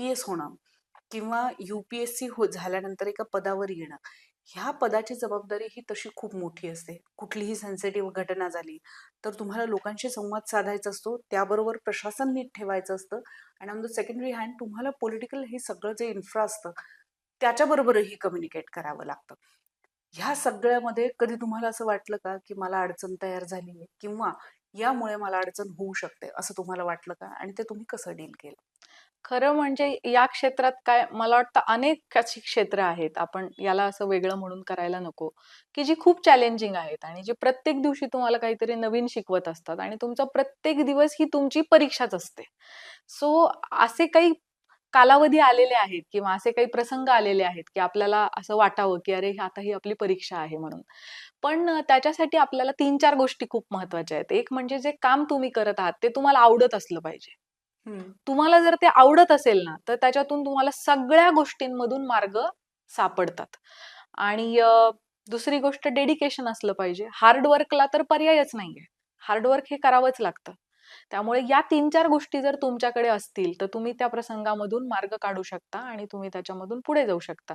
P S होणं किंवा U P S C हो झाल्यानंतर एका पदावर येणं ह्या पदाची जबाबदारी ही तशी खूप मोठी असते. कुठलीही सेन्सिटिव्ह घटना झाली तर तुम्हाला लोकांशी संवाद साधायचा असतो त्याबरोबर प्रशासन नीट ठेवायचं असतं आणि ऑन द सेकंडरी हँड तुम्हाला पॉलिटिकल हे सगळं जे इन्फ्रा असतं त्याच्याबरोबरही कम्युनिकेट करावं लागतं. ह्या सगळ्यामध्ये कधी तुम्हाला असं वाटलं का की मला अडचण तयार झाली आहे किंवा यामुळे मला अडचण होऊ शकते असं तुम्हाला वाटलं का आणि ते तुम्ही कसं डील केलं? खरं म्हणजे या क्षेत्रात काय मला वाटतं अनेक अशी क्षेत्र आहेत. आपण याला असं वेगळं म्हणून करायला नको की जी खूप चॅलेंजिंग आहेत आणि जे प्रत्येक दिवशी तुम्हाला काहीतरी नवीन शिकवत असतात आणि तुमचा प्रत्येक दिवस ही तुमची परीक्षाच असते. सो असे काही कालावधी आलेले आहेत किंवा असे काही प्रसंग आलेले आहेत की आपल्याला असं वाटावं की अरे आता ही आपली परीक्षा आहे म्हणून. पण त्याच्यासाठी आपल्याला तीन चार गोष्टी खूप महत्त्वाच्या आहेत. एक म्हणजे जे काम तुम्ही करत आहात ते तुम्हाला आवडत असलं पाहिजे. तुम्हाला जर ते आवडत असेल ना तर त्याच्यातून तुम्हाला सगळ्या गोष्टींमधून मार्ग सापडतात. आणि दुसरी गोष्ट डेडिकेशन असलं पाहिजे. हार्डवर्कला तर पर्यायच नाहीये. हार्डवर्क हे करावंच लागतं. त्यामुळे या तीन चार गोष्टी जर तुमच्याकडे असतील तर तुम्ही त्या प्रसंगामधून मार्ग काढू शकता आणि तुम्ही त्याच्यामधून पुढे जाऊ शकता.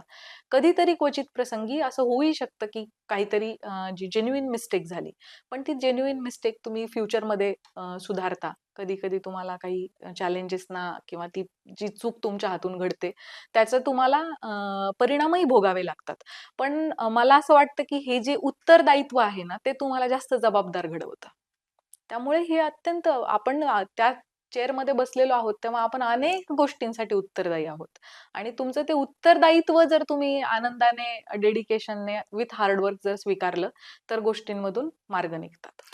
कधीतरी क्वचित प्रसंगी असं होऊही शकतं की काहीतरी जी जेन्युइन मिस्टेक झाली. पण ती जेन्युइन मिस्टेक तुम्ही फ्युचरमध्ये सुधारता. कधी कधी तुम्हाला काही चॅलेंजेसना किंवा ती जी चूक तुमच्या हातून घडते त्याचं तुम्हाला परिणामही भोगावे लागतात. पण मला असं वाटतं की हे जे उत्तरदायित्व आहे ना ते तुम्हाला जास्त जबाबदार घडवतं. त्यामुळे हे अत्यंत आपण त्या चेअरमध्ये बसलेलो आहोत तेव्हा आपण अनेक गोष्टींसाठी उत्तरदायी आहोत. आणि तुमचं ते उत्तरदायित्व जर तुम्ही आनंदाने डेडिकेशनने विथ हार्डवर्क जर स्वीकारलं तर गोष्टींमधून मार्ग निघतात.